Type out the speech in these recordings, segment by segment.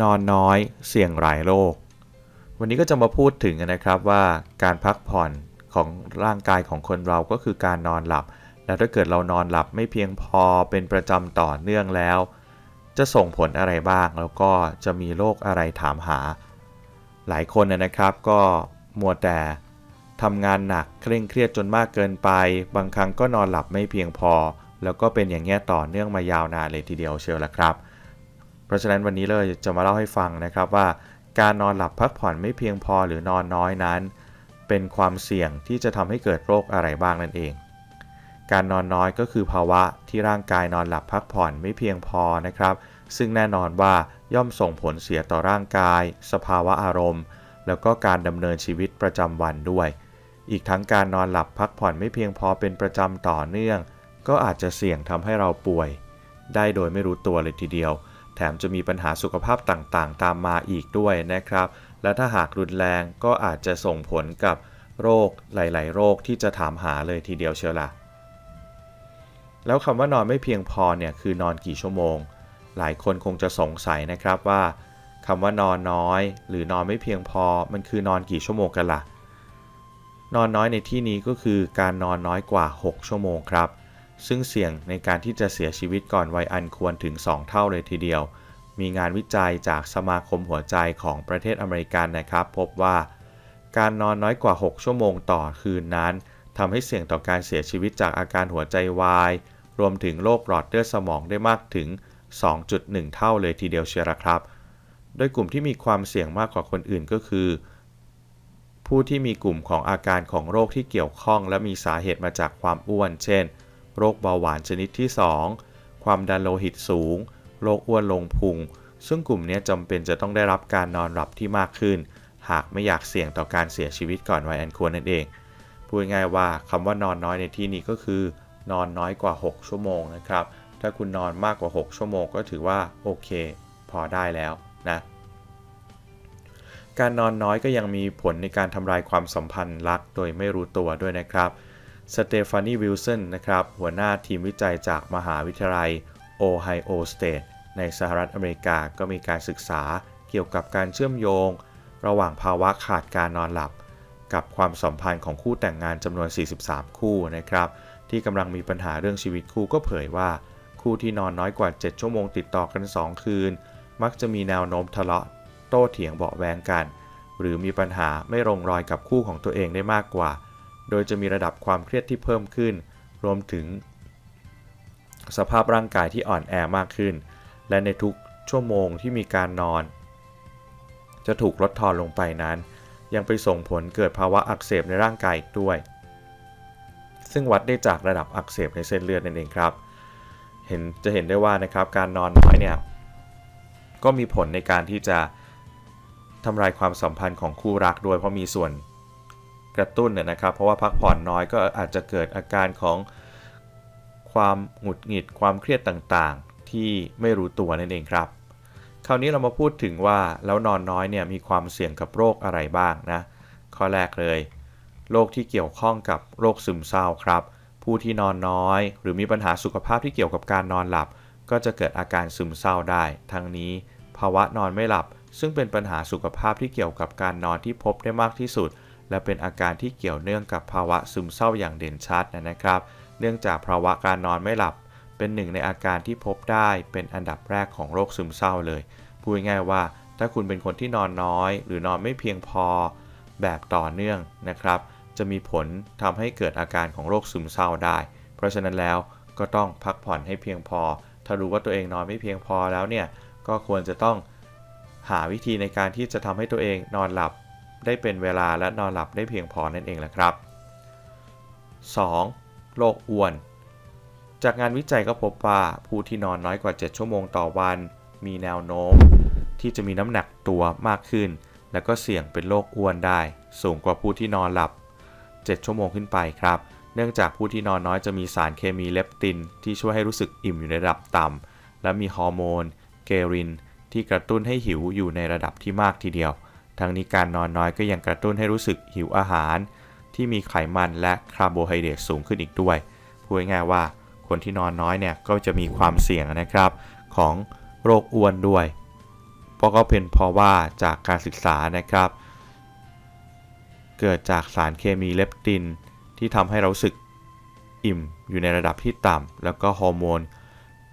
นอนน้อย เสี่ยงหลายโรค วันนี้ก็จะมาพูดถึงนะครับว่าการพักผ่อนของร่างกายของคนเราก็คือการนอนหลับ แล้วถ้าเกิดเรานอนหลับไม่เพียงพอเป็นประจำต่อเนื่องแล้ว จะส่งผลอะไรบ้าง แล้วก็จะมีโรคอะไรถามหา หลายคนนะครับก็มัวแต่ทำงานหนักเคร่งเครียดจนมากเกินไป บางครั้งก็นอนหลับไม่เพียงพอ แล้วก็เป็นอย่างเงี้ยต่อเนื่องมายาวนานเลยทีเดียวเชียวละครับ เพราะฉะนั้นวันนี้เลยจะมาเล่าให้ฟังนะครับว่า การนอนหลับพักผ่อนไม่เพียงพอหรือนอนน้อยนั้น เป็นความเสี่ยงที่จะทำให้เกิดโรคอะไรบ้างนั่นเอง การนอนน้อยก็คือภาวะที่ร่างกายนอนหลับพักผ่อนไม่เพียงพอนะครับ ซึ่งแน่นอนว่าย่อมส่งผลเสียต่อร่างกาย สภาวะอารมณ์ แล้วก็การดำเนินชีวิตประจำวันด้วย อีกทั้งการนอนหลับพักผ่อนไม่เพียงพอเป็นประจำต่อเนื่อง ก็อาจจะเสี่ยงทำให้เราป่วย ได้โดยไม่รู้ตัวเลยทีเดียว แถมจะมีปัญหาสุขภาพต่างๆ ตามมาอีกด้วยนะครับ และถ้าหากรุนแรงก็อาจจะส่งผลกับโรคหลาย ๆ โรคที่จะถามหาเลยทีเดียวเชียวละแล้วคำว่านอนไม่เพียงพอเนี่ยคือนอนกี่ชั่วโมง หลายคนคงจะสงสัยนะครับว่าคำว่านอนน้อย หรือนอนไม่เพียงพอมันคือนอนกี่ชั่วโมงกันละ่ะ นอนน้อยในที่นี้ก็คือการนอนน้อยกว่า 6 ชั่วโมงครับ ซึ่งเสี่ยงในการที่จะเสียชีวิตก่อนวัยอันควรถึง 2 เท่าเลยทีเดียว มีงานวิจัยจากสมาคมหัวใจของประเทศอเมริกันนะครับ พบว่า การนอนน้อยกว่า 6 ชั่วโมงต่อคืนนั้นทำให้เสี่ยงต่อการเสียชีวิตจากอาการหัวใจวาย รวมถึงโรคหลอดเลือดสมองได้มากถึง 2.1 เท่าเลยทีเดียวเชียวครับ โดยกลุ่มที่มีความเสี่ยงมากกว่าคนอื่นก็คือ ผู้ที่มีกลุ่มของอาการของโรคที่เกี่ยวข้อง และมีสาเหตุมาจากความอ้วน เช่น โรคเบาหวานชนิดที่ 2 ความดันโลหิตสูง โรคอ้วนลงพุง ซึ่งกลุ่มนี้จำเป็นจะต้องได้รับการนอนหลับที่มากขึ้น หากไม่อยากเสี่ยงต่อการเสียชีวิตก่อนวัยอันควรนั่นเอง พูดง่ายว่าคำว่านอนน้อยในที่นี้ก็คือ นอนน้อยกว่า 6 ชั่วโมงนะครับ ถ้าคุณนอนมากกว่า 6 ชั่วโมงก็ถือว่าโอเค พอได้แล้วนะการนอนน้อยก็ยังมีผลในการทำลายความสัมพันธ์รักโดยไม่รู้ตัวด้วยนะครับ สเตฟานีวิลสันนะครับ หัวหน้าทีมวิจัยจากมหาวิทยาลัยโอไฮโอสเตทในสหรัฐอเมริกาก็มีการศึกษาเกี่ยวกับการเชื่อมโยง ระหว่างภาวะขาดการนอนหลับ กับความสัมพันธ์ของคู่แต่งงานจำนวน 43 คู่นะครับ ที่กำลังมีปัญหาเรื่องชีวิตคู่ก็เผยว่า คู่ที่นอนน้อยกว่า 7 ชั่วโมงติดต่อกัน 2 คืน มักจะมีแนวโน้มทะเลาะ โต้เถียงเบาแวงกัน หรือมีปัญหาไม่ลงรอยกับคู่ของตัวเองได้มากกว่า โดยจะมีระดับความเครียดที่เพิ่มขึ้น รวมถึง สภาพร่างกายที่อ่อนแอมากขึ้น และในทุกชั่วโมงที่มีการนอน จะถูกลดทอนลงไปนั้น ยังไปส่งผลเกิดภาวะอักเสบในร่างกายอีกด้วย ซึ่งวัดได้จากระดับอักเสบในเส้นเลือดนั่นเองครับ เห็นจะเห็นได้ว่านะครับการนอนน้อยเนี่ยก็มีผลในการที่จะทำลายความสัมพันธ์ของคู่รักด้วยเพราะมีส่วน กระตุ้นเนี่ยนะครับ เพราะว่าพักผ่อนน้อยก็อาจจะเกิดอาการของความหงุดหงิดความเครียดต่างๆ ที่ไม่รู้ตัวนั่นเองครับ คราวนี้เรามาพูดถึงว่าแล้วนอนน้อยเนี่ยมีความเสี่ยงกับโรคอะไรบ้างนะข้อแรกเลยโรคที่เกี่ยวข้องกับโรคซึมเศร้าครับ ผู้ที่นอนน้อย หรือมีปัญหาสุขภาพที่เกี่ยวกับการนอนหลับ ก็จะเกิดอาการซึมเศร้าได้ ทั้งนี้ ภาวะนอนไม่หลับ ซึ่งเป็นปัญหาสุขภาพที่เกี่ยวกับการนอนที่พบได้มากที่สุด และเป็นอาการที่เกี่ยวเนื่องกับภาวะซึมเศร้าอย่างเด่นชัดนะครับ เนื่องจากภาวะการนอนไม่หลับ เป็นหนึ่งในอาการที่พบได้เป็นอันดับแรกของโรคซึมเศร้าเลย พูดง่ายว่า ถ้าคุณเป็นคนที่นอนน้อย หรือนอนไม่เพียงพอแบบต่อเนื่องนะครับ จะมีผลทำให้เกิดอาการของโรคซึมเศร้าได้ เพราะฉะนั้นแล้วก็ต้องพักผ่อนให้เพียงพอ ถ้ารู้ว่าตัวเองนอนไม่เพียงพอแล้วเนี่ย ก็ควรจะต้องหาวิธีในการที่จะทำให้ตัวเองนอนหลับ ได้เป็นเวลาและนอนหลับได้เพียงพอนั่นเองแหละครับ 2. โรคอ้วน จากงานวิจัยก็พบว่าผู้ที่นอนน้อยกว่า 7 ชั่วโมงต่อวัน มีแนวโน้ม ที่จะมีน้ำหนักตัวมากขึ้น และก็เสี่ยงเป็นโรคอ้วนได้ สูงกว่าผู้ที่นอนหลับ 7 ชั่วโมงขึ้นไปครับ เนื่องจากผู้ที่นอนน้อยจะมีสารเคมีเลปติน ที่ช่วยให้รู้สึกอิ่มอยู่ในระดับต่ำและมีฮอร์โมน เกริน ที่กระตุ้นให้หิวอยู่ในระดับที่มากทีเดียว ทั้งนี้การนอนน้อยก็ยังกระตุ้นให้รู้สึกหิวอาหาร ที่มีไขมันและคาร์โบไฮเดรตสูงขึ้นอีกด้วย พูดง่ายๆว่าคนที่นอนน้อยเนี่ยก็จะมีความเสี่ยงนะครับของโรคอ้วนด้วย เพราะก็เป็นเพราะว่าจากการศึกษานะครับ เกิดจากสารเคมีเลปติน ที่ทำให้เราสึกอิ่มอยู่ในระดับที่ต่ำแล้วก็ฮอร์โมน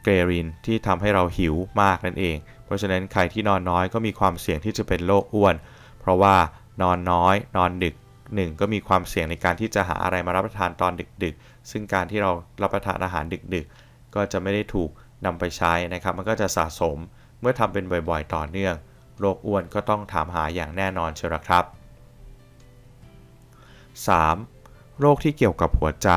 เกรรินที่ทำให้เราหิวมากนั่นเอง เพราะฉะนั้นใครที่นอนน้อยก็มีความเสี่ยงที่จะเป็นโรคอ้วน เพราะว่านอนน้อย นอนดึกหนึ่งก็มีความเสี่ยงในการที่จะหาอะไรมารับประทานตอนดึกๆ ซึ่งการที่เรารับประทานอาหารดึกๆ ก็จะไม่ได้ถูกนำไปใช้นะครับ มันก็จะสะสมเมื่อทำเป็นบ่อยๆ ต่อเนื่อง โรคอ้วนก็ต้องถามหาอย่างแน่นอนเชียวละครับ 3. โรคที่เกี่ยวกับหัวใจ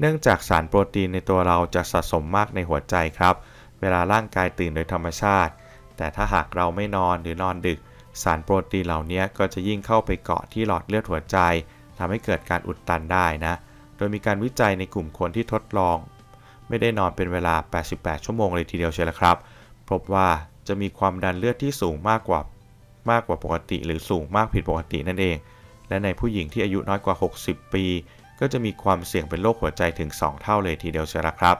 เนื่องจากสารโปรตีนในตัวเราจะสะสมมากในหัวใจครับ เวลาร่างกายตื่นโดยธรรมชาติ แต่ถ้าหากเราไม่นอนหรือนอนดึก สารโปรตีนเหล่านี้ก็จะยิ่งเข้าไปเกาะที่หลอดเลือดหัวใจทำให้เกิดการอุดตันได้นะ โดยมีการวิจัยในกลุ่มคนที่ทดลอง ไม่ได้นอนเป็นเวลา 88 ชั่วโมงเลยทีเดียวเชียวละครับ พบว่าจะมีความดันเลือดที่สูงมากกว่ามากกว่าปกติหรือสูงมากผิดปกตินั่นเอง และในผู้หญิงที่อายุน้อยกว่า 60 ปี ก็จะมีความเสี่ยงเป็นโรคหัวใจถึง 2 เท่าเลยทีเดียวเชียวละครับ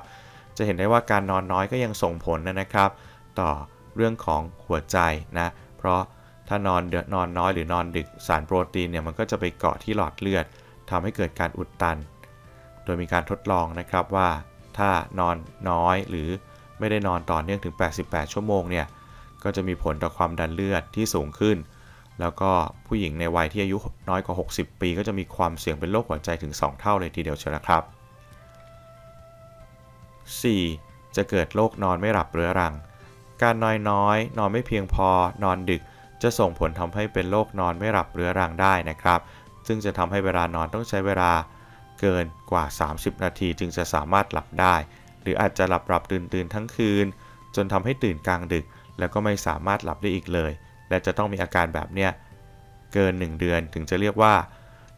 จะเห็นได้ว่าการนอนน้อยก็ยังส่งผลนะครับ ต่อเรื่องของหัวใจนะ เพราะ ถ้านอนนอนน้อยหรือนอนดึกสารโปรตีนเนี่ยมันก็จะไปเกาะที่หลอดเลือดทำให้เกิดการอุดตัน โดยมีการทดลองนะครับว่าถ้านอนน้อยหรือไม่ได้นอนต่อเนื่องถึง 88 ชั่วโมงเนี่ยก็จะมีผลต่อความดันเลือดที่สูงขึ้น แล้วก็ผู้หญิงในวัยที่อายุน้อยกว่า 60 ปี ก็จะมีความเสี่ยงเป็นโรคหัวใจถึง 2 เท่าเลยทีเดียวเชียวนะครับ 4. จะเกิดโรคนอนไม่หลับเรื้อรัง การนอนน้อย นอนไม่เพียงพอ นอนดึก จะส่งผลทำให้เป็นโรคนอนไม่หลับเรื้อรังได้นะครับ ซึ่งจะทำให้เวลานอนต้องใช้เวลาเกินกว่า 30 นาทีจึงจะสามารถหลับได้ หรืออาจจะหลับหลับตื่นตื่นทั้งคืน จนทำให้ตื่นกลางดึก แล้วก็ไม่สามารถหลับได้อีกเลย และจะต้องมีอาการแบบเนี้ยเกิน 1 เดือนถึงจะเรียกว่า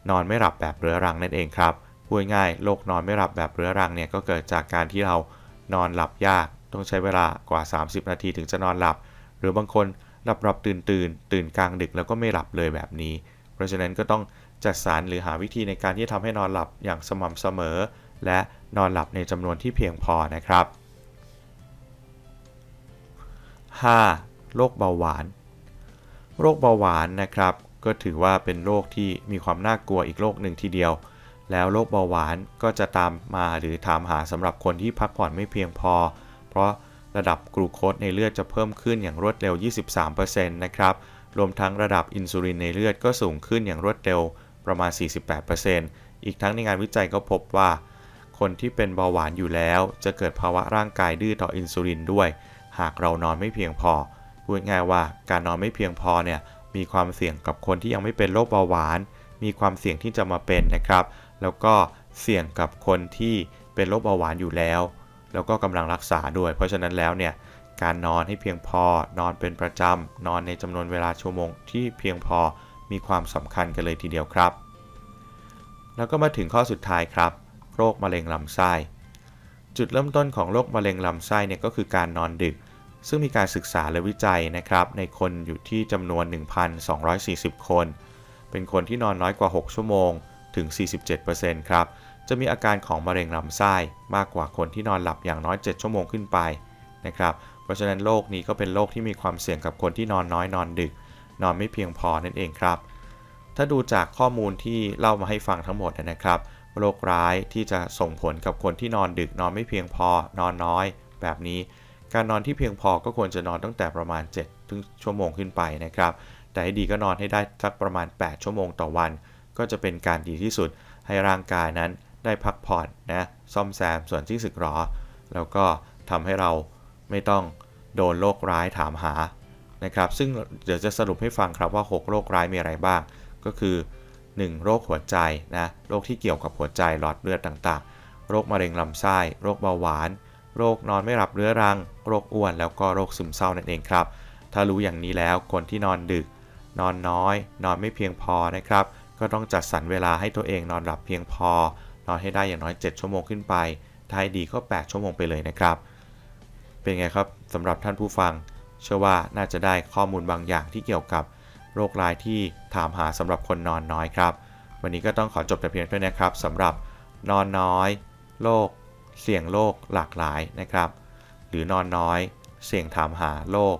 นอนไม่หลับแบบเรื้อรังนั่นเองครับพูดง่ายโรคนอนไม่หลับแบบเรื้อรังเนี่ยก็เกิดจากการที่เรานอนหลับยาก ต้องใช้เวลากว่า 30 นาทีถึงจะนอนหลับ หรือบางคน หลับหลับตื่นตื่นตื่นกลางดึกแล้วก็ไม่หลับเลยแบบนี้ เพราะฉะนั้นก็ต้องจัดสรรหรือหาวิธีในการที่ทำให้นอนหลับอย่างสม่ำเสมอ และนอนหลับในจำนวนที่เพียงพอนะครับ 5. โรคเบาหวาน โรคเบาหวานนะครับ ก็ถือว่าเป็นโรคที่มีความน่ากลัวอีกโรคหนึ่งทีเดียว แล้วโรคเบาหวานก็จะตามมาหรือถามหาสำหรับคนที่พักผ่อนไม่เพียงพอ เพราะ ระดับกลูโคสในเลือดจะเพิ่มขึ้นอย่างรวดเร็ว 23%นะครับ รวมทั้งระดับอินซูลินในเลือดก็สูงขึ้นอย่างรวดเร็วประมาณ 48%อีกทั้งในงานวิจัยก็พบว่า คนที่เป็นเบาหวานอยู่แล้วจะเกิดภาวะร่างกายดื้อต่ออินซูลินด้วย หากเรานอนไม่เพียงพอ พูดง่ายว่าการนอนไม่เพียงพอเนี่ยมีความเสี่ยงกับคนที่ยังไม่เป็นโรคเบาหวาน มีความเสี่ยงที่จะมาเป็นนะครับ แล้วก็เสี่ยงกับคนที่เป็นโรคเบาหวานอยู่แล้ว แล้วก็กำลังรักษาด้วย เพราะฉะนั้นแล้วเนี่ยการนอนให้เพียงพอนอนเป็นประจำ นอนในจำนวนเวลาชั่วโมงที่เพียงพอมีความสำคัญกันเลยทีเดียวครับ แล้วก็มาถึงข้อสุดท้ายครับ โรคมะเร็งลำไส้ จุดเริ่มต้นของโรคมะเร็งลำไส้เนี่ยก็คือการนอนดึก ซึ่งมีการศึกษาและวิจัยนะครับ ในคนอยู่ที่จำนวน 1,240 คน เป็นคนที่นอนน้อยกว่า 6 ชั่วโมงถึง 47%ครับ จะมีอาการของมะเร็งลำไส้มากกว่าคนที่นอนหลับอย่างน้อย 7 ชั่วโมงขึ้นไปนะครับ เพราะฉะนั้นโรคนี้ก็เป็นโรคที่มีความเสี่ยงกับคนที่นอนน้อยนอนดึก นอนไม่เพียงพอนั่นเองครับ ถ้าดูจากข้อมูลที่เล่ามาให้ฟังทั้งหมดนะครับโรคร้ายที่จะส่งผลกับคนที่นอนดึกนอนไม่เพียงพอนอนน้อย แบบนี้ การนอนที่เพียงพอก็ควรจะนอนตั้งแต่ประมาณ7ถึงชั่วโมงขึ้นไปนะครับ แต่ให้ดีก็นอนให้ได้สักประมาณ 8 ชั่วโมงต่อวัน ก็จะเป็นการดีที่สุดให้ร่างกายนั้น ได้พักผ่อนนะซ่อมแซมส่วนที่สึกหรอ แล้วก็ทำให้เราไม่ต้องโดนโรคร้ายถามหานะครับ ซึ่งเดี๋ยวจะสรุปให้ฟังครับว่า 6 โรคร้ายมีอะไรบ้าง ก็คือ 1. โรคหัวใจนะโรคที่เกี่ยวกับหัวใจหลอดเลือดต่างๆ โรคมะเร็งลำไส้ โรคเบาหวาน โรคนอนไม่หลับเรื้อรัง โรคอ้วนแล้วก็โรคซึมเศร้านั่นเองครับ ถ้ารู้อย่างนี้แล้วคนที่นอนดึก นอนน้อย นอนไม่เพียงพอนะครับ ก็ต้องจัดสรรเวลาให้ตัวเองนอนหลับเพียงพอ นอนให้ได้อย่างน้อย 7 ชั่วโมงขึ้นไปถ้าให้ดีก็ 8 ชั่วโมงไปเลยนะครับ เป็นไงครับสำหรับท่านผู้ฟัง เชื่อว่าน่าจะได้ข้อมูลบางอย่างที่เกี่ยวกับโรคร้ายที่ถามหาสำหรับคนนอนน้อยครับ วันนี้ก็ต้องขอจบแต่เพียงเท่านี้ครับสำหรับนอนน้อยโรคเสี่ยงโรคหลากหลายนะครับ หรือนอนน้อย เสี่ยงถามหาโรค